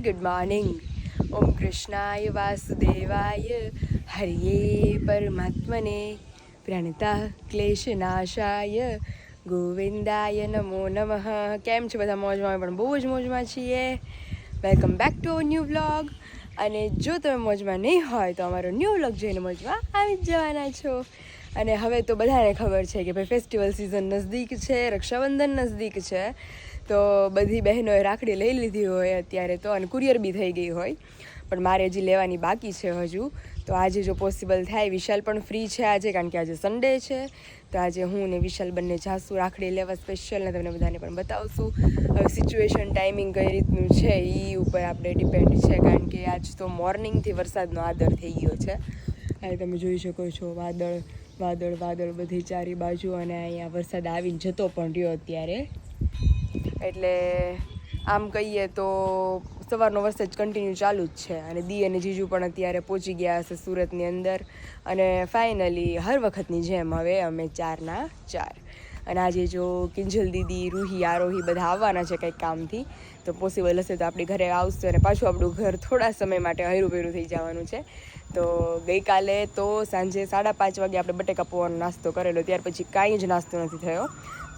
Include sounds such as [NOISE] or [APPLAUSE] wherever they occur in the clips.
Good morning ઓમ કૃષ્ણાય વાસુદેવાય હરિયે પરમાત્મને પ્રણતા ક્લેશનાશાય ગોવિંદાય નમો નમઃ કેમ છે બધા મોજમાં પણ બહુ જ મોજમાં છીએ welcome back to new vlog અને જો તમે મોજમાં નહીં હોય તો અમારો ન્યૂ વ્લોગ જોઈને મોજમાં આવી જ જવાના છો. અને હવે તો બધાને ખબર છે કે ભાઈ ફેસ્ટિવલ સિઝન નજદીક છે, રક્ષાબંધન નજદીક છે. તો બધી બહેનોએ રાખડી લઈ લીધી હોય અત્યારે તો, અને કુરિયર બી થઈ ગઈ હોય. પણ મારે હજી લેવાની બાકી છે હજુ. તો આજે જો પોસિબલ થાય, વિશાલ પણ ફ્રી છે આજે, કારણ કે આજે સન્ડે છે. તો આજે હું ને વિશાલ બંને જાસુ રાખડી લેવા સ્પેશિયલ ને તમને બધાને પણ બતાવશું. હવે સિચ્યુએશન ટાઈમિંગ કઈ રીતનું છે એ ઉપર આપણે ડિપેન્ડ છે, કારણ કે આજ તો મોર્નિંગથી વરસાદનો આદર થઈ ગયો છે. અહીં તમે જોઈ શકો છો, વાદળ વાદળ વાદળ બધી ચારી બાજુ, અને અહીંયા વરસાદ આવીને જતો પણ રહ્યો અત્યારે. એટલે આમ કહીએ તો સવારનો વરસાદ કન્ટિન્યુ ચાલુ જ છે અને દી અને જીજુ પણ અત્યારે પહોંચી ગયા હશે સુરતની અંદર અને ફાઇનલી હર વખતની જેમ હવે અમે ચારના ચાર. અને આજે જો કિંજલ દીદી, રૂહી, આરોહી બધા આવવાના છે કંઈક કામથી, તો પોસિબલ હશે તો આપણી ઘરે આવશે અને પાછું આપણું ઘર થોડા સમય માટે હૈરું ભેરું થઈ જવાનું છે. તો ગઈકાલે તો સાંજે સાડા પાંચ વાગે આપણે બટેકા પૌવાનો નાસ્તો કરેલો, ત્યાર પછી કાંઈ જ નાસ્તો નથી થયો.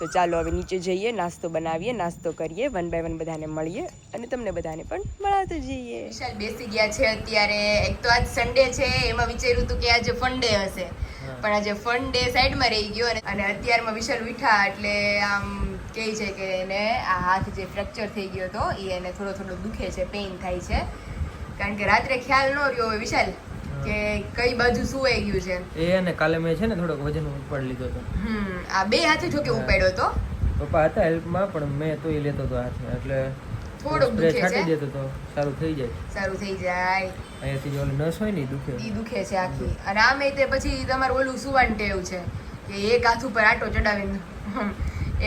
તો ચાલો હવે નીચે જઈએ નાસ્તો બનાવીએ નાસ્તો કરીએ વન બાય વન બધાને મળીએ અને તમને બધાને પણ મળાતો જઈએ. વિશાલ બેસી ગયા છે અત્યારે. એક તો આજ સન્ડે છે એમાં વિચાર્યું હતું કે આજે ફન ડે હશે. પણ આજે ફન ડે સાઈડમાં રહી ગયો અને- અને અત્યારમાં વિશાલ ઉઠા એટલે આમ કહે છે કે એને આ હાથ જે ફ્રેક્ચર થઈ ગયો હતો એ એને થોડો થોડો દુખે છે પેઇન થાય છે. કારણ કે રાત્રે ખ્યાલ ન રહ્યો હોય વિશાલ. કે કઈ બાજુ સુવાઈ ગયું છે? એ અને કાલે મેં છે ને થોડોક વજન ઉપાડી લીધો હતો. હમ આ બે હાથે જો કે ઉપાડ્યો હતો પપ્પા હતા હેલ્પમાં પણ મેં તો એ લેતો હતો હાથે એટલે થોડોક દુખે છે? દેતો તો સારું થઈ જાય. સારું થઈ જાય. અહીંયાથી જે નસ હોય ને દુખે. ઈ દુખે છે આખી. અને આમે તે પછી તમારું ઓલું સુવાન ટેવ છે કે એક હાથ ઉપર આટો ચડાવીને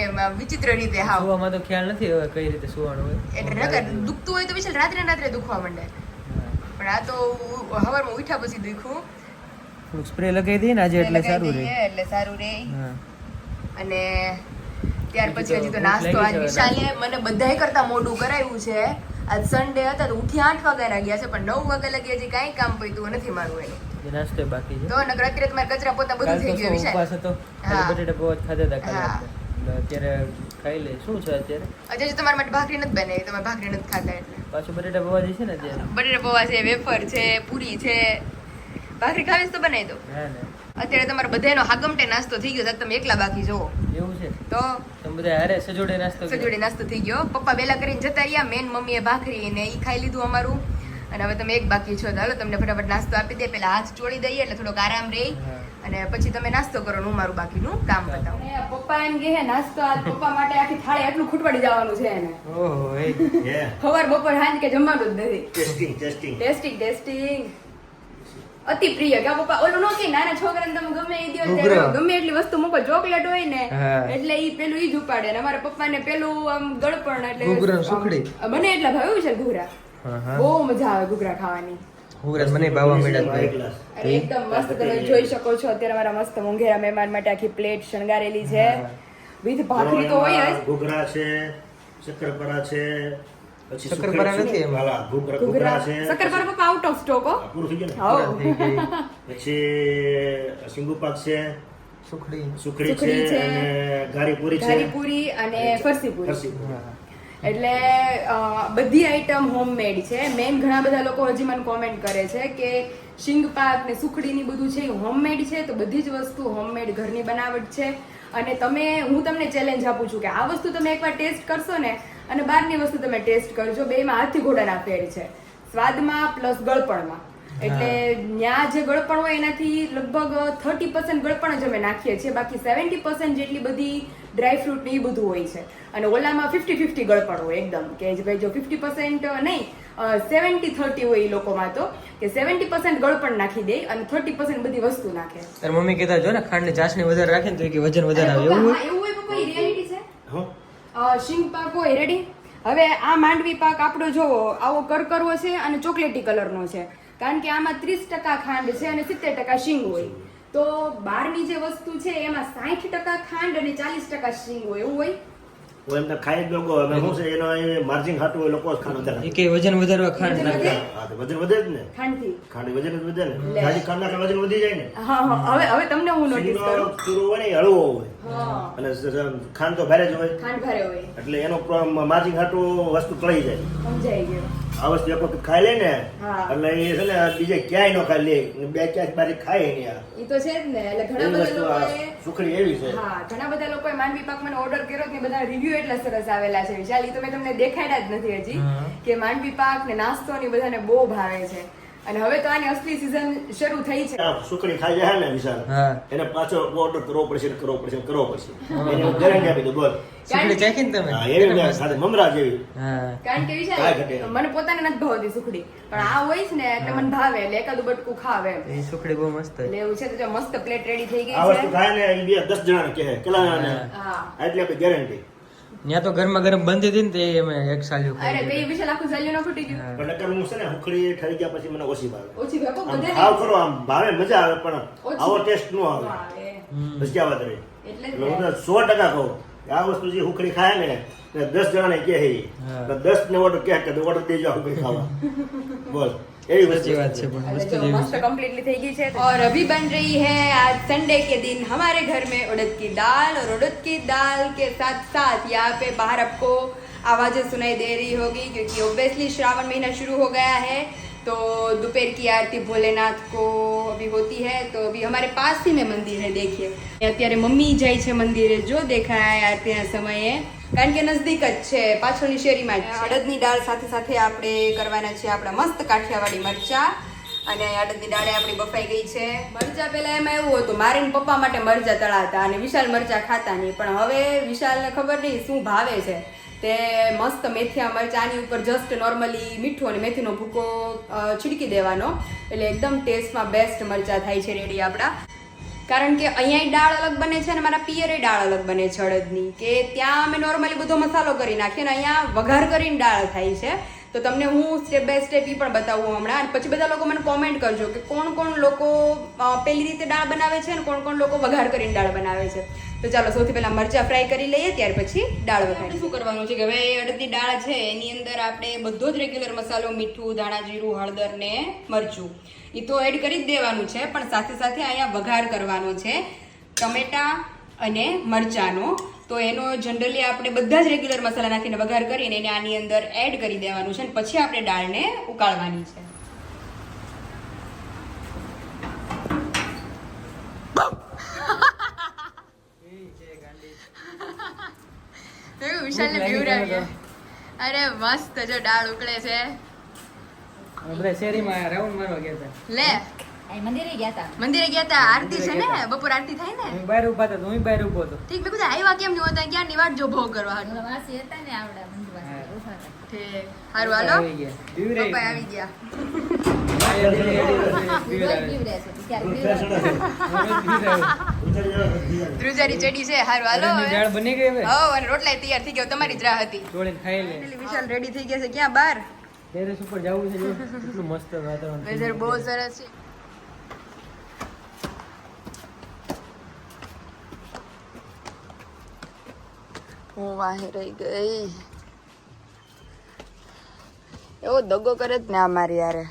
એમ વિચિત્ર રીતે હાવ. સુવામાં તો ખ્યાલ નથી હવે કઈ રીતે સુવાનું હોય. એટલે નકર દુખતું હોય તો રાત્રે રાત્રે દુખવા માંડે. પણ આ તો હવારમાં ઉઠ્યા પછી દુખ્યું. થોડુંક સ્પ્રે લગાવી દઈએ ને આજે એટલે સારું રહે. એટલે સારું રહે. અને ત્યાર પછી હજી તો નાસ્તો આજ વિશાલે મને બધાય કરતા મોડું કરાવ્યું છે. આજ સન્ડે હતા તો ઉઠી આઠ વાગ્યાના ગયા છે પણ નવ વાગ્યા લગી હજી કાંઈ કામ પૈતું નથી મારું એનું. નાસ્તો બાકી છે. તો નકર અત્યારે તમારે કચરા પોતા બધું થઈ ગયું વિશાલ. હતો? હા. બટેટા પૌવા ખાધા હતા. અત્યારે ખાઈ લે. શું છે અત્યારે? તમારા માટે ભાખરી નથી બનાવી તમે ભાખરી નથી ખાતા એટલે. પાછું બટેટા પૌવા છે ને અત્યારે. બટેટા પૌવા છે વેફર છે પૂરી છે. ભાખરી ખાવીશ તો બનાવી દો અત્યારે તમારો બધાનો હાગમટે નાસ્તો થઈ ગયો તમે એકલા બાકી જો એવું છે? તો? તમે બધા અરે સજોડે નાસ્તો સજોડે નાસ્તો થઈ ગયો. પપ્પા વેલા કરીને જતા રહ્યા મેન મમ્મીએ ભાખરી ને ઈ ખાઈ લીધું અમારું. અને હવે તમે એક બાકી છો તો હાલો તમને ફટાફટ નાસ્તો આપી દે. પેલા હાથ ચોળી દઈએ એટલે થોડોક આરામ રહે. અને પછી તમે નાસ્તો કરો હું મારું બાકીનું કામ બતાવું. પપ્પા એમ કે નાસ્તો આજ પપ્પા માટે આખી થાળી આટલું ખૂટવાડી જવાનું છે એને. ઓહો એ Yeah, બપોર હાંજ કે જમવાનું જ નથી. ટેસ્ટિંગ ટેસ્ટિંગ ટેસ્ટિંગ ટેસ્ટિંગ અતિ પ્રિય કે પપ્પા ઓલું નો કે નાના છોકરાને તમે ગમે એ દિવસ ગમે એટલી વસ્તુ મૂકો ચોકલેટ હોય ને એટલે ઈ પેલું ઈ જ ઉપાડે ને અમારા પપ્પાને પેલું આમ ગળપણ એટલે. મને એટલા ભાવ્યું છે ઘૂઘરા. હા હા. બહુ મજા આવે ઘૂઘરા ખાવાની. હુરત મને ભાવવા મળ્યા. અને એકદમ મસ્ત તમે જોઈ શકો છો અત્યારે મારા મસ્ત મોંઘેરા મહેમાન માટે આખી પ્લેટ શણગારેલી છે વિથ ભાખરી તો હોય જ ઘૂઘરા છે શક્કરપારા છે પછી શક્કરપારા સુખડી- નથી એમાં. વાલા, ઘૂઘરા ઘૂઘરા ઘૂઘરા છે શક્કરપારા પપ્પા આઉટ ઓફ સ્ટોક હો પૂરું થઈ ગયું ને હાઉ. થઈ ગઈ પછી સિંગુપાક છે સુખડી સુખડી સુખડી છે. છે અને ઘારી પૂરી છે પૂરી અને ફરસી પૂરી ફરસી પૂરી. એટલે બધી આઈટમ હોમમેડ છે. મેન ઘણા બધા લોકો હજી મને કોમેન્ટ કરે છે કે શિંગપાક ને સુખડીની બધું છે એ હોમમેડ છે, તો બધી જ વસ્તુ હોમમેડ ઘરની બનાવટ છે. અને તમે, હું તમને ચેલેન્જ આપું છું કે આ વસ્તુ તમે એકવાર ટેસ્ટ કરશો ને, અને બહારની વસ્તુ તમે ટેસ્ટ કરજો. બેમાં હાથી ઘોડાના ફેર છે. સ્વાદમાં પ્લસ ગળપણમાં. એટલે ન્યા જે ગળપણ હોય એનાથી લગભગ થર્ટી પર્સન્ટ ગળપણ જ અમે નાખીએ છીએ. બાકી સેવન્ટી પર્સન્ટ જેટલી બધી ડ્રાય ફ્રૂટ ને એ બધું હોય છે. અને ઓલામાં ફિફ્ટી ફિફ્ટી ગળપણ હોય એકદમ. કે ભાઈ જો ફિફ્ટી પર્સન્ટ નહીં સેવન્ટી થર્ટી હોય એ લોકોમાં તો કે સેવન્ટી પર્સન્ટ ગળપણ નાખી દે અને થર્ટી પર્સન્ટ બધી વસ્તુ નાખે. તાર મમ્મી કહેતા જો ને ખાંડની ચાસણી વધારે રાખે ને તો કે વજન વધારે આવે. એવું હોય? એવું હોય પપ્પા એ રિયાલિટી છે? શિંગ પાક હોય રેડી હવે આ માંડવી પાક આપણો જોવો આવો કરકરવો છે અને ચોકલેટી કલરનો છે. કારણ કે આમાં ત્રીસ ટકા ખાંડ છે અને સિત્તેર ટકા શીંગ હોય. તો બહારની જે વસ્તુ છે એમાં સાઠ ટકા ખાંડ અને ચાલીસ ટકા શીંગ હોય એવું હોય? હું એમને ખાઈ જ લોકો અમે શું છે એનો માર્જિન ખાતું હોય લોકો ખાંડ વધારે કે વજન વધારવા ખાંડ વજન નાખે. હા તો વજન વધે જ ને. ખાંડથી. ખાંડ વજન વધે ને. જાજી ખાંડ નાખે વજન વધી જાય ને. હા હવે હવે તમને હું નોટિસ કરું. ચૂરો હોય ને હળવો હોય. હા અને ખાંડ તો ભારે જ હોય. ખાંડ ભારે હોય. એટલે એનો માર્જિન ખાતું વસ્તુ તળી જાય. સમજાઈ ગયું. આ વસ્તુ એક વખત ખાઈ લે ને એટલે એ છે ને બીજે ક્યાંય ન ખાઈ લે. બે ક્યાંક બારી ખાય એ તો છે જ ને એટલે ઘણા બધા લોકોએ સુખડી એવી છે. હા ઘણા બધા લોકોએ માંડવી પાક મને ઓર્ડર કર્યો કે બધા રિવ્યુ એટલા સરસ આવેલા છે. વિશાલ એ તો મેં તમને દેખાડ્યા જ નથી હજી કે માંડવી પાક ને નાસ્તો ને બધાને બહુ ભાવે છે. અને હવે તો આની અસલી સીઝન શરૂ થઈ છે. આ ખાઈ જાય ને વિશાલ એને પાછો ઓર્ડર કરવો પડશે કરવો પડશે કરવો પડશે. એને હું ગેરંટી આપી દઉં બોલ. સુકડી ચાખી ને તમે? એવી મેં સાથે મમરા જેવી કારણ કે વિશાલ મને પોતાને નથી ભાવતી સુખડી. પણ આ હોય છે ને એટલે મને ભાવે એટલે એકાદું બટકું ખાવે એ સુખડી બહુ મસ્ત એટલે એવું છે તો મસ્ત પ્લેટ રેડી થઈ ગઈ આ વસ્તુ ખાય ને એ બે દસ જણા કહે કેટલા જણાને હા. એટલે આપણી ગેરંટી ત્યાં તો ગરમા ગરમ બંધ હતી ને તે અમે એક સાલ્યું અરે તો વિશાલ આખું જલ્યું ન ફૂટી ગયું. પણ નકર હું છે ને હુખડી ઠરી ગયા પછી મને ઓછી ભાવે. ઓછી ભાવે? ખાવ ખરો આમ ભાવે મજા આવે પણ આવો ટેસ્ટ નો આવે. ક્યાં વાત રહી. એટલે હું ને. તો સો ટકા કહું. કે આ વસ્તુ જે હુખડી ખાય ને તે દસ જણાને કહે છે. હા. તો દસ ને ઓર્ડર કહે કે ઓર્ડર દેજો આ હુખડી ખાવા બોલ એવી વસ્તુ સાચી વાત છે પણ अरे વસ્તુ जो જેવી मस्त છે कम्प्लीटली થઈ ગઈ છે और अभी बन रही है आज संडे के दिन हमारे घर में उड़द की दाल और उड़द की दाल के साथ साथ यहाँ पे बाहर आपको आवाजें सुनाई दे रही होगी क्योंकि ऑब्वियसली श्रावण महीना शुरू हो गया है तो दोपहर की आरती भोलेनाथ को अभी होती है तो अभी हमारे पास ही में मंदिर है देखिए અત્યારે મમ્મી જાય છે મંદિરે જો દેખાય આરતીના સમયે કારણ કે નજદીક જ છે પાછળની શેરીમાં જ છે અડદની દાળ સાથે સાથે આપણે કરવાના છે આપણા મસ્ત કાઠિયાવાડી મરચા અને અડદની દાળે આપણી બફાઈ ગઈ છે મરચા પહેલા એમાં એવું હતું મારે ને પપ્પા માટે મરચા તળાતા અને વિશાલ મરચા ખાતા નહીં પણ હવે વિશાલને ખબર નહીં શું ભાવે છે તે મસ્ત મેથીયા મરચાની ઉપર જસ્ટ નોર્મલી મીઠું અને મેથીનો ભૂકો છીડકી દેવાનો. એટલે એકદમ ટેસ્ટમાં બેસ્ટ મરચા થાય છે રેડી આપણા કારણ કે અહીંયા દાળ અલગ બને છે અને મારા પિયરે દાળ અલગ બને છે અડદની. કે ત્યાં અમે નોર્મલી બધો મસાલો કરી નાખીએ અને અહીંયા વઘાર કરીને દાળ થાય છે. તો તમને હું સ્ટેપ બાય સ્ટેપ એ પણ બતાવું હમણાં. અને પછી બધા લોકો મને કોમેન્ટ કરજો કે કોણ કોણ લોકો પહેલી રીતે દાળ બનાવે છે અને કોણ કોણ લોકો વઘાર કરીને દાળ બનાવે છે. તો ચાલો સૌથી પહેલા મરચા ફ્રાય કરી લઈએ ત્યાર પછી દાળ વઘારી શું કરવાનું છે કે હવે અડદની દાળ છે એની અંદર આપણે બધો જ રેગ્યુલર મસાલો મીઠું ધાણા જીરું હળદર ને મરચું. એ તો એડ કરી જ દેવાનું છે પણ સાથે સાથે અહીંયા વઘાર કરવાનો છે ટમેટા અને મરચાંનો. તો એનો જનરલી આપણે બધા જ રેગ્યુલર મસાલા નાખીને વઘાર કરીને એને આની અંદર એડ કરી દેવાનું છે અને પછી આપણે દાળને ઉકાળવાની છે. વિશાલને બીવડાવીએ. અરે મસ્ત જો દાળ ઉકળે છે. આપણે શેરીમાં રાઉન્ડ મારવા ગયા હતા. લે. મંદિરે ગયા હતા. મંદિરે ગયા તા આરતી છે ને? બપોર આરતી થાય ને? હું બહાર ઊભા હતા તો હું બહાર ઊભો હતો. ઠીક મેં કીધું આવ્યા કેમ નહોતા હોતા? ક્યાં નિવાડ જો ભોગ કરવા? હાટુ. વાસી હતા ને આવડા મંદિર પાસે હા. ઊભા હતા. ઠીક હારું હાલો. પપ્પા આવી ગયા. ધ્રુજારી ચડી છે હારું હાલો દાળ બની ગઈ હવે? અને રોટલા તૈયાર થઈ ગયો તમારી જ રાહ હતી. ચોળીને ખાઈ લે. વિશાલ રેડી થઈ ગયા છે ક્યાં બહાર? ટેરેસ ઉપર જવું છે કેટલું મસ્ત વાતાવરણ વેધર બહુ સરસ છે. હું વાહે રહી ગઈ. એવો દગો કરે જ ને આ મારી યારે.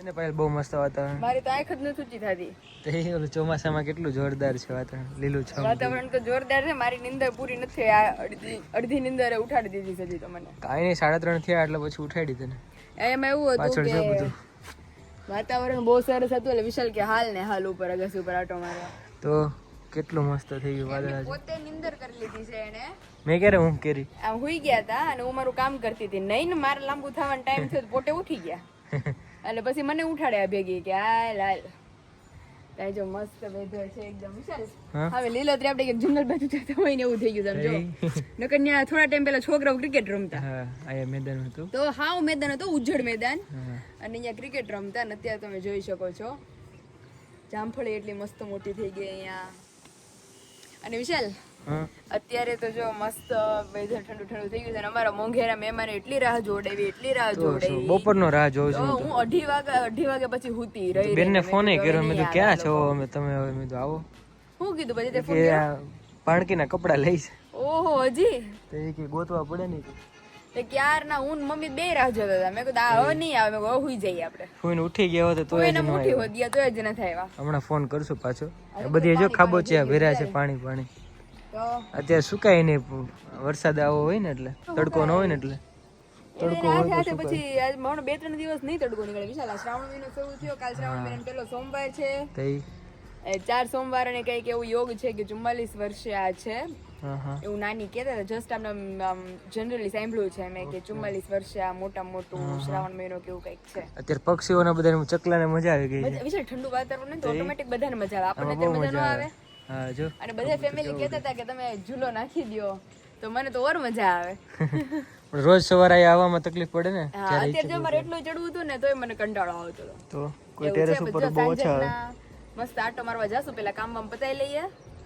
એને પહેલ બહુ મસ્ત વાતાવરણ. મારી તો આંખ જ ન સૂચી થતી. તો એ ઓલું ચોમાસામાં કેટલું જોરદાર છે વાતાવરણ લીલું છમ. વાતાવરણ તો જોરદાર છે મારી નિંદર પૂરી નથી આ અડધી અડધી નિંદર ઉઠાડી દીધી છે હજી તો મને. કાંઈ નહીં સાડા ત્રણ થયા એટલે પછી ઉઠાડી તને એમાં એવું હતું પાછળ જો કે બધું. વાતાવરણ બહુ સરસ હતું એટલે વિશાલ કે હાલ ને હાલ ઉપર અગસ ઉપર આટો મારવા તો કેટલું મસ્ત થઈ ગયું વાદળા પોતે નિંદર કરી લીધી છે એને. મેં ક્યારે ઊંઘ કરી? આમ હુઈ ગયા હતા અને હું મારું કામ કરતી હતી. નહીં ને મારે લાંબુ થવાનો ટાઈમ થયો તો પોતે ઉઠી ગયા. [LAUGHS] એટલે પછી મને ઉઠાડ્યા ભેગી કે હાલ હાલ ત્યાં જો મસ્ત વેધર છે એકદમ વિશાલ હવે લીલોતરી આપણે એક જંગલ બાજુ જતા હોય ને એવું થઈ ગયું સમજો. નકર ત્યાં થોડા ટાઈમ પહેલા છોકરાઓ ક્રિકેટ રમતા. હા મેદાન હતું. તો હાવ મેદાન હતું ઉજ્જડ મેદાન. અને અહીંયા ક્રિકેટ રમતા અને અત્યારે તમે જોઈ શકો છો. જામફળી એટલી મસ્ત મોટી થઈ ગઈ અહીંયા. અને વિશાલ અત્યારે તો જો મસ્ત વેધર ઠંડુ ઠંડુ થઈ ગયું છે અને અમારા મોંઘેરા મહેમાન એટલી રાહ જોડાવી એટલી રાહ તો જોડાવી બપોરનો રાહ જોઉં છું હું અઢી વાગે અઢી વાગે પછી હુતી રહી બેનને. ફોને કર્યો મેં કીધું ક્યાં છો? અમે તમે હવે મેં આવો. હું કીધું પછી તે ફોન આ કપડા લઈશ ઓહો હજી? તે કે ગોતવા પડે ને તે હું મમ્મી બે રાહ જોતા હતા. મેં કીધું આ હવે નહીં આવે. મેં કીધું હવે હુઈ જઈએ આપણે. ફોન ઉઠી ગયા હોત તો એને આવ્યો. હોતી તો જ ન થાય. હમણાં ફોન કરશું પાછો. બધી જો ખાબોચિયા ભર્યા છે પાણી પાણી. અત્યારે સુકાય નહીં વરસાદ આવો હોય ને એટલે. તડકો ન હોય ને એટલે. તડકો હોય પછી આજ હમણાં બે ત્રણ દિવસ નહીં તડકો નીકળે. વિશાલ શ્રાવણ મહિનો શરૂ થયો કાલ શ્રાવણ મહિનો પહેલો સોમવાર છે. ચાર સોમવાર અને કંઈક એવું યોગ છે કે ચુમ્માલીસ વર્ષે આ છે. એવું નાની કહેતા હતા. જસ્ટ આમને જનરલી સાંભળ્યું છે મેં કે ચુમ્માલીસ વર્ષે આ મોટા મોટું શ્રાવણ મહિનો કેવું કંઈક છે. અત્યારે પક્ષીઓને બધાને ચકલાને મજા આવી ગઈ છે. ઠંડુ વાતાવરણ ને તો ઓટોમેટિક બધાને મજા આવે. આપણને મજા ન આવે. આવે. હા જો. અને બધા ફેમિલી કહેતા હતા કે તમે ઝૂલો નાખી દ્યો. તો મને તો ઓર મજા આવે. [LAUGHS] રોજ સવારે આવવામાં તકલીફ પડે ને હા અત્યારે જો મારે એટલું ચડવું હતું ને તોય મને કંટાળો આવતો તો કોઈ ટેરેસ ઉપર બહુ ઓછા મસ્ત આટો મારવા જાશું પેલા કામ બામ પતાઈ લઈએ.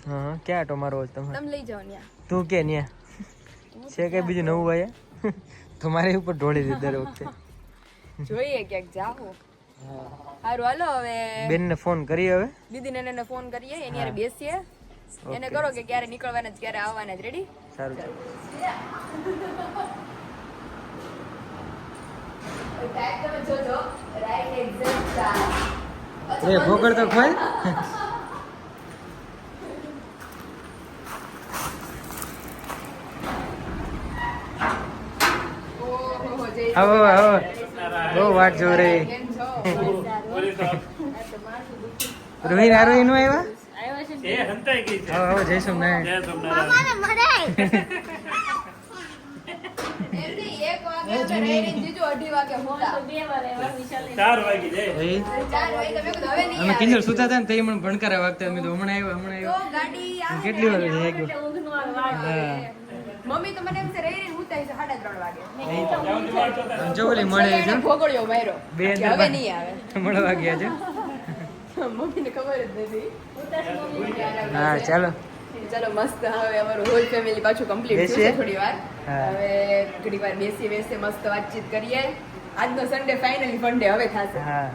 હા ક્યાં આટો મારો તમે તમે લઈ જાઓ ન્યા. તું કે ન્યા? છે કઈ બીજું નવું હોય તમારે મારે ઉપર ઢોળી દે દર વખતે. જોઈએ ક્યાંક જાઓ. સારું હાલો હવે. બેનને ફોન કરી હવે? દીદીને ને એને ફોન કરીએ એની હારે બેસીએ. એને કરો કે ક્યારે નીકળવાના જ ક્યારે આવવાના જ રેડી સારું. ચાલો. રાઈટ એક્ઝેક્ટ એ ભોગળ તો ખોલ ઓહો જય આવો આવો. બહુ વાટ જો રે રોહિન આ રોહિન આવ્યા? જય અમે આવે. સુતા હતા ને તે મને ભણકારા વાગતા. અમે તો હમણાં આવ્યા હમણાં તો આવ્યા કેટલી વાર મમ્મી તો મને એમ છે રહી રહી હુતાઈ છે સાડા ત્રણ વાગે. જો ઓલી મળે ભોગળ્યો માર્યો. બે હવે નહીં આવે. મળવા ગયા છે. [LAUGHS] મમ્મીને ખબર જ નથી. હા ચાલો. ચાલો મસ્ત. હવે અમારું હોલ ફેમિલી પાછું કમ્પ્લીટ થયું છે થોડી વાર. હવે થોડી વાર બેસી બેસી મસ્ત વાતચીત કરીએ. આજનો સન્ડે ફાઇનલી ફંડે હવે થશે. હા.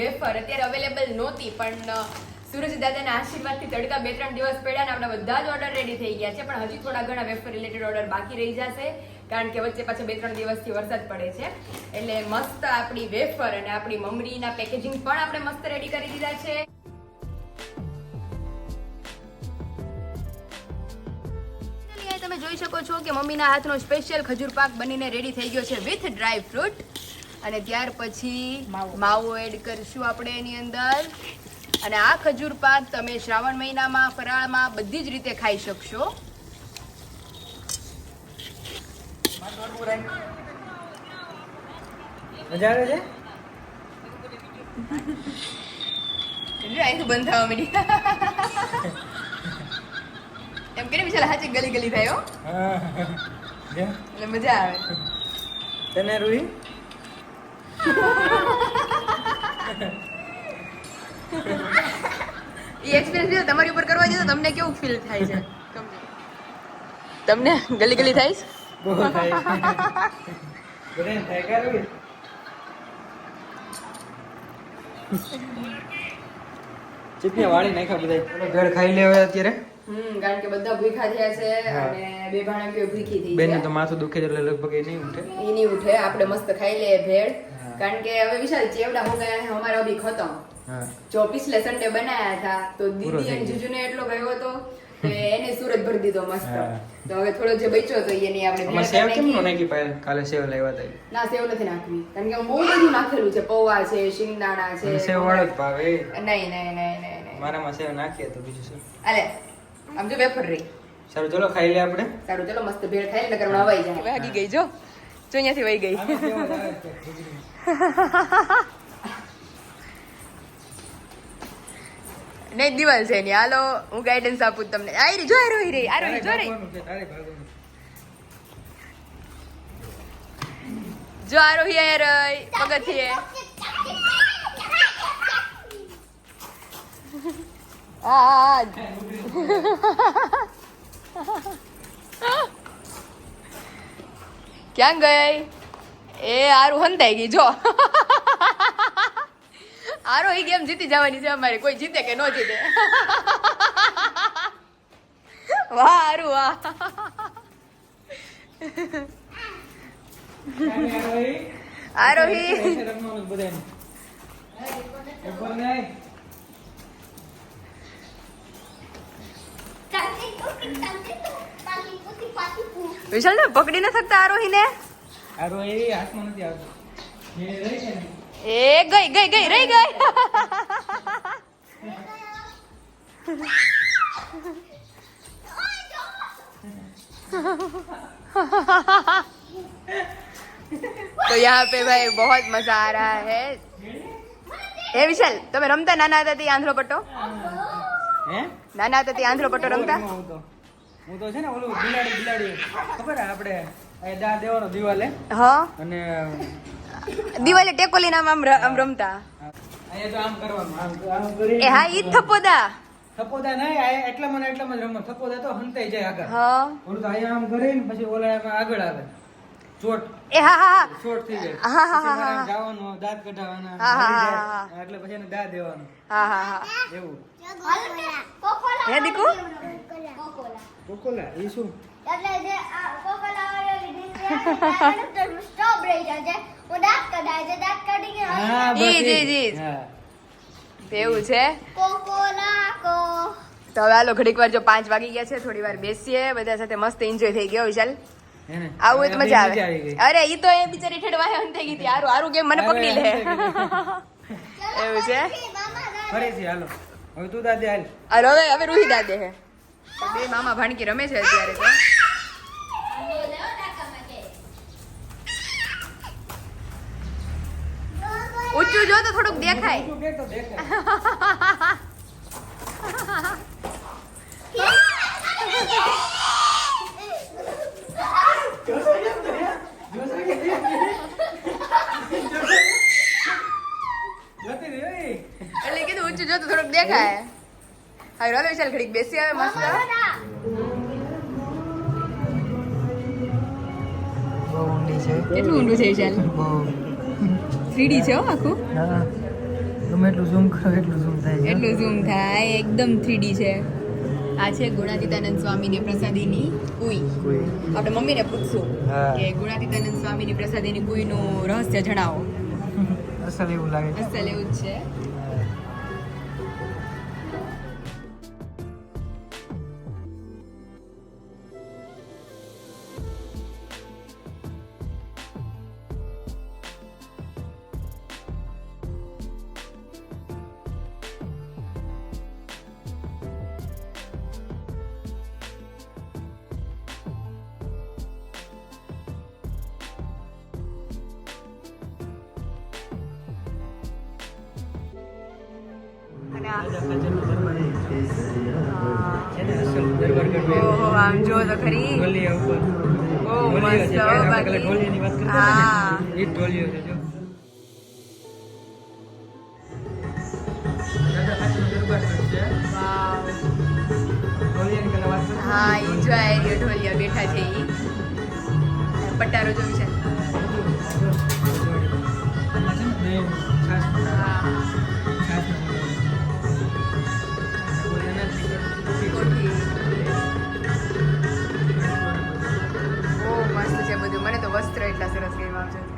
વેફર અત્યારે અવેલેબલ નહોતી, પણ સુરજ દાદાના આશીર્વાદથી તડકા બે ત્રણ દિવસ પડ્યા ને આપણા બધા જ ઓર્ડર રેડી થઈ ગયા છે, પણ હજી થોડા ઘણા વેફર રિલેટેડ ઓર્ડર બાકી રહી જશે, કારણ કે વચ્ચે પાછા બે ત્રણ દિવસથી વરસાદ પડે છે. એટલે મસ્ત આપણી વેફર અને આપણી મમરીના પેકેજિંગ પણ આપણે મસ્ત રેડી કરી દીધા છે. તમે જોઈ શકો છો કે મમ્મીના હાથનો સ્પેશિયલ ખજૂર પાક બનીને રેડી થઈ ગયો છે વિથ ડ્રાય ફ્રૂટ અને ત્યાર પછી માવો. એડ કરશું આપણે એની અંદર. અને આ ખજૂર પાક તમે શ્રાવણ મહિનામાં ફરાળમાં બધી જ રીતે ખાઈ શકશો. મજા આવે છે? બંધ થવા માંડી. એમ કરીને વિશાલ હાચી ગલી ગલી થાય હો. એટલે મજા આવે. તને રૂહી [LAUGHS] એ એક્સપિરિયન્સ તમારી ઉપર કરવા જઈએ તો તમને કેવું ફીલ થાય છે? તમને? ગલી ગલી થાય છે? બહુ થાય બધાને થાય કા રૂહી વાળી નાખ્યા બધા ઘર ખાઈ લે અત્યારે. હમ કારણ કે બધા ભૂખા થયા છે અને બે ભાણકીઓ ભૂખી થઈ બેન તો માથું દુખે છે એટલે લગભગ એ નહીં ઉઠે. એ નહીં ઉઠે. આપણે મસ્ત ખાઈ લઈએ ભેળ. કારણ કે હવે વિશાલ ચેવડા હો ગયા હે હમારા અભી ખતમ. હા. જો પિછલે સન્ડે બનાયા હતા. તો દીદી અને. જીજુને એટલો ગયો હતો કે એને સુરત ભરી દીધો મસ્ત. તો હવે થોડો જે બચ્યો તો એની આપણે ભેળ સેવ કેમ નો નાખી. પાય? કાલે સેવ લાવ્યા હતા ના સેવ નથી નાખવી. કારણ કે હું બહુ બધું નાખેલું છે. પૌવા છે શિંગદાણા છે સેવ વાળો જ ભાવે. નહીં નહીં નહીં નહીં મારામાં સેવ નાખીએ તો બીજું શું? અલે આમ જો વેફર રહી સારું ચલો ખાઈ લે આપણે. સારું ચલો મસ્ત ભેળ ખાઈ લે નકર વહી જાય ભાગી ગઈ જો. જો અહીંયાથી વહી ગઈ નહીં દિવાલ છે એની હાલો હું ગાઈડન્સ આપું તમને આ રહી જો આ રહી રહી આ રહી જો રહી જો આ આરોહી આ રહી પગથિયે હા હા હા. ક્યાં ગઈ? એ આરું હંતાઈ ગઈ જો. આરો એ ગેમ જીતી જવાની છે અમારે કોઈ જીતે કે ન જીતે. વાહ આરું વાહ. આરોહી પૈસે રમવાનું બધાને. ઉપર નહીં. વિશાલ ને પકડી ન શકતા આરોહી ને? એ ગઈ ગઈ ગઈ રહી ગઈ. તો યહાં પે ભાઈ બહોત મજા આ રહા હે. એ વિશાલ તમે રમતા નાના હતા તે આંધળો પટ્ટો? નાના હતા તે આંધળો પટ્ટો રમતા? હું તો છે ને ઓલું બિલાડી બિલાડી ખબર આપણે? એ દા દેવાનો દિવાલે. હા? અને દિવાલે ટેકોલી નામ આમ આમ રમતા? અહીંયા તો આમ કરવાનું આમ આમ કરી એ હા ઈ થપોદા થપોદા નહીં આ એટલામાં ને એટલામાં જ રમવાનું. થપ્પોદા તો હંતાઈ જાય આગળ. હા. ઓલું તો અહીંયા આમ કરીને પછી ઓલા આગળ આવે. ચોટ. એ હા હા ચોટ થઈ જાય. હા, હા, હા, હા. જવાનું દાંત કઢાવવાના હા, હા, હા, એટલે પછી એને દા દેવાનું. હા હા હા. એવું. હે દીકુ? કોકોલા એ શું? એટલે જે કોકોલા વાળી ડીશ છે સ્ટ્રોબેરી છે. હું દાંત કઢાય છે દાંત કાઢીને હા બસ ઈ જ, એ ઈ જ, ઈ જ. હા. એવું છે? કોકોલા કો. તો હવે હાલો ઘડીક વાર જો પાંચ વાગી ગયા છે થોડી વાર બેસીએ બધા સાથે મસ્ત એન્જોય થઈ ગયો વિશાલ? આવું તો મજા આવે. અરે ઈ તો એ બિચારી ઠેડવાય એમ થઈ ગઈ હતી. હારું હારું કેમ મને પકડી લે. એવું છે? ફરીથી હાલો. હવે તું દાદે હાલ. અરે હવે હવે રૂહી દાદે હે. બે મામા ભાણકી રમે છે અત્યારે તો. ઊંચું જો તો થોડુંક દેખાય [LAUGHS] તું કે તો દેખાય. જતી રહી ઓય. એટલે કીધું ઊંચું જો તો થોડુંક દેખાય. હવે રોલ વિશાલ ઘડીક બેસી આવે મસ્ત. કેટલું ઊંડું છે વિશાલ બહુ. થ્રીડી છે હો આખું? હા. ગમે એટલું ઝૂમ કરો એટલું ઝૂમ થાય એટલું ઝૂમ થાય એકદમ થ્રીડી છે. આ છે ગુણાતીતાનંદ સ્વામીની પ્રસાદીની કુઈ. કોઈ. આપણે મમ્મીને પૂછશું કે ગુણાતીતાનંદ સ્વામીની પ્રસાદીની કુઈનું રહસ્ય જણાવો. અસલ એવું લાગે. અસલ એવું જ છે. એ ઢોલિયો છે જો. હા એ જો આ રહ્યો ઢોલિયા બેઠા છે એ પટારો જોયું છે? બહુ મસ્ત છે બધું. મને તો વસ્ત્ર એટલા સરસ કે છે.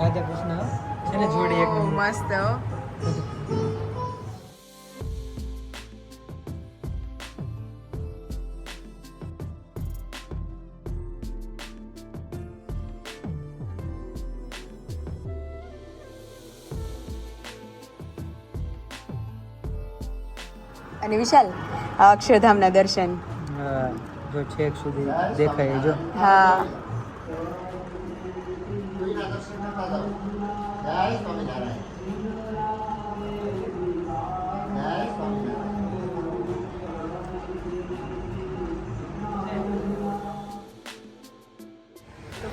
રાધા કૃષ્ણ એને જોડે એક મસ્ત અને વિશાલ આ અક્ષરધામના દર્શન. જો છેક સુધી દેખાય જો. હા. જય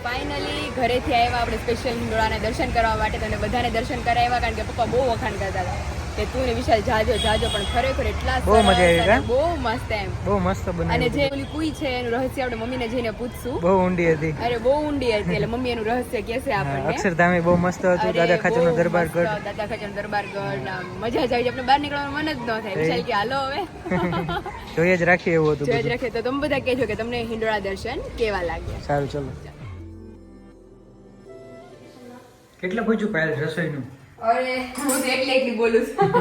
ફાઇનલી ઘરેથી આવ્યા આપણે સ્પેશિયલ હિંડોળાને દર્શન કરવા માટે તમને બધાને દર્શન કરાવ્યા, કારણ કે પપ્પા બહુ વખાણ કરતા હતા. કે તું ને વિશાલ જાજો જાજો પણ ખરેખર એટલા બહુ મજા આવી બહુ મસ્ત એમ. બહુ મસ્ત અને જે ઓલી કુઈ છે એનું રહસ્ય આપણે મમ્મીને જઈને પૂછશું. બહુ ઊંડી હતી. અરે બહુ ઊંડી હતી એટલે મમ્મી એનું રહસ્ય કહેશે આપણને. અક્ષરધામ બહુ મસ્ત હતું દાદા ખાચરનો દરબાર ગઢ. દાદા ખાચરનો દરબારગઢ ને આમ મજા જ આવી જાય. આપણે બહાર નીકળવાનું મન જ ન થાય. વિશાલ કે હાલો હવે. [LAUGHS] જોઈએ જ રાખીએ એવું હતું જોઈએ જ રાખીએ. તો તમે બધા કહેજો કે તમને હિંડોળા દર્શન કેવા લાગ્યા? સારું ચલો. કેટલા પૂછ્યું પાયલ રસોઈનું? અરે હું એટલે એકલી બોલું છું.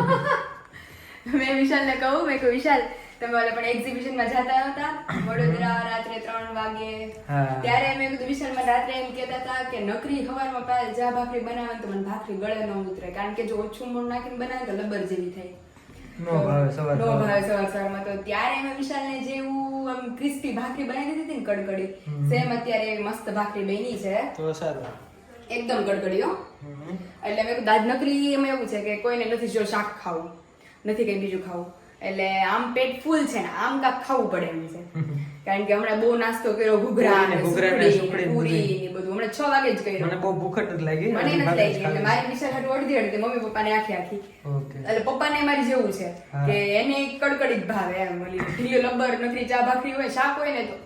મેં વિશાલને કહું મેં કહ્યું વિશાલ તમે ઓલે પણ એક્ઝિબિશનમાં જતા હતા વડોદરા રાત્રે ત્રણ વાગે. ત્યારે મેં કીધું વિશાલમાં રાત્રે એમ કહેતા હતા કે નકરી ખબરમાં પાસે જા ભાખરી બનાવે તો મને ભાખરી ગળે ન ઉતરે. કારણ કે જો ઓછું મૂળ નાખીને બનાવે તો લબર જેવી થાય. નો ભાવે સવાર નો ભાવે સવાર સવારમાં. તો ત્યારે મેં વિશાલને જેવું આમ ક્રિસ્પી ભાખરી બનાવી દીધી હતી ને કડકડી. સેમ અત્યારે મસ્ત ભાખરી બની છે. તો સારું. એકદમ ગડગડ્યો. એટલે મેં દાદ નકરી એમાં એવું છે કે કોઈને નથી જો શાક ખાવું નથી કઈ બીજું ખાવું. એટલે આમ પેટ ફૂલ છે ને આમ કાંક ખાવું પડે એમ છે. કારણ કે હમણાં બહુ નાસ્તો કર્યો ઘૂઘરા ને ને ને ને ને પૂરી ને બધું. હમણાં છ વાગે જ કર્યો. મને બહુ ભૂખ જ નથી લાગી મને નથી લાગી એટલે મારી વિશાલ હાટુ અડધી અડધી મમ્મી પપ્પાને આખી આખી. ઓકે. એટલે પપ્પાને મારી જેવું છે કે એને કડકડી જ ભાવે એમ ઓલી ઢીલી લબ્બર નકરી ચા ભાખરી હોય શાક હોય ને તો.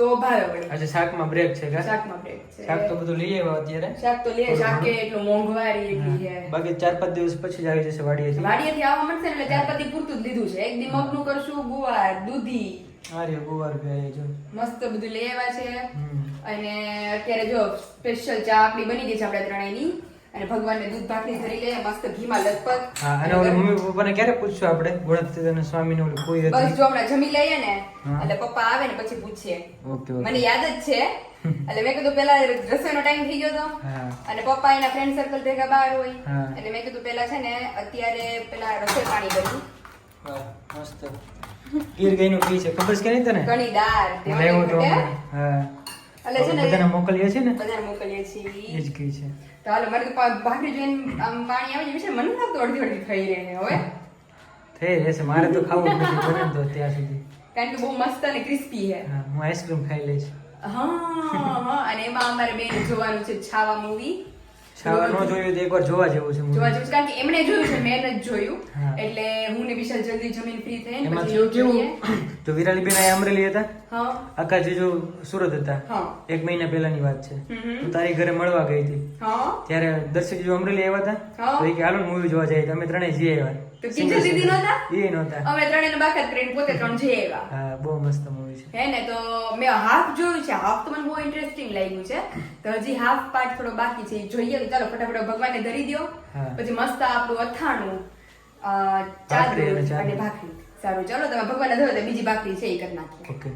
તો ભાવે વળી. અચ્છા શાકમાં બ્રેક છે કા? શાકમાં બ્રેક છે. શાક તો બધું લઈ આવ્યા અત્યારે. શાક તો લઈ શાક કે એટલું મોંઘવારી એટલી છે. બાકી ચાર પાંચ દિવસ પછી જ આવી જશે વાડીએથી. વાડીએથી આવવા મળશે એટલે ચાર પાંચ પૂરતું જ લીધું છે. એક દી મગનું કરશું ગુવાર દૂધી. અરે ગુવાર ભાઈ જો. મસ્ત બધું લઈ આવ્યા છે. અને અત્યારે જો સ્પેશિયલ ચા આપણી બની ગઈ છે આપણે ત્રણેયની. અને ભગવાનને દૂધ ભાખરી ધરી લે મસ્ત ઘીમાં લથપથ હા અને ઓલી મમ્મી પપ્પાને ક્યારે પૂછશું આપણે? ગુણત અને સ્વામીને ઓલી કોઈ બસ જો હમણાં જમી લઈએ ને એટલે પપ્પા આવે ને પછી પૂછીએ. ઓકે મને યાદ જ છે. [LAUGHS] એટલે મેં કીધું પેલા રસોઈનો ટાઈમ થઈ ગયો હતો અને પપ્પા એના ફ્રેન્ડ સર્કલ ભેગા બહાર હોય. એટલે મેં કીધું પેલા છે ને અત્યારે પેલા રસોઈ પાણી કરી મસ્ત. ગીર ગાયનું ઘી છે. ખબર છે કે નહીં તને? ઘણી દાળ. લાવ્યો તો હા. એટલે છે ને બધાને મોકલીએ છે ને? બધાને મોકલીએ એ જ ઘી છે. તો હાલો મારે તો ભાખરી જોઈને આમ પાણી આવી જાય છે મને લાગતું અડધી અડધી થઈ રહે હવે. થઈ રહેશે મારે તો ખાવું નથી બને તો ત્યાં સુધી. કારણ કે બહુ મસ્ત અને ક્રિસ્પી છે. હું આઈસ્ક્રીમ ખાઈ લઈશ. હા હા અને એમાં અમારે બેન જોવાનું છે છાવા મૂવી શાવા ન જોયું તો એકવાર જોવા જેવું છે જોવા જેવું છે. કારણ કે એમણે જોયું છે મેં નથી જોયું. એટલે હું ને વિશાલ જલ્દી જમીન ફ્રી થઈને એમાં થયું. કેવું? [COUGHS] તો વિરાલી બેન અહીંયા અમરેલી હતા? હા. આકાશ જીજુ સુરત હતા. એક મહિના પહેલાની વાત છે. હું તારી ઘરે મળવા ગઈ હતી. હા. ત્યારે દર્શક જીજુ અમરેલી આવ્યા હતા. તો એ કે હાલો મૂવી જોવા જાય તમે ત્રણેય જઈ આવ્યા તો કિંજલ દીદી નહોતા? એ નહોતા. અમે ત્રણેયને બાકાત કરીને પોતે ત્રણ જઈ આવ્યા હા બહુ મસ્ત મૂવી છે. હે ને તો મેં હાફ જોયું છે. હાફ તો મને બહુ ઇન્ટરેસ્ટિંગ લાગ્યું છે. તો હજી હાફ પાર્ટ થોડો બાકી છે. જોઈએ ચાલો ફટાફટ ભગવાનને ધરી દો પછી મસ્ત આપણું અથાણું ચાદર અને. ભાખરી. સારું ચાલો તમે ભગવાનને ધરો તો બીજી ભાખરી છે એ કરી નાખીએ. ઓકે.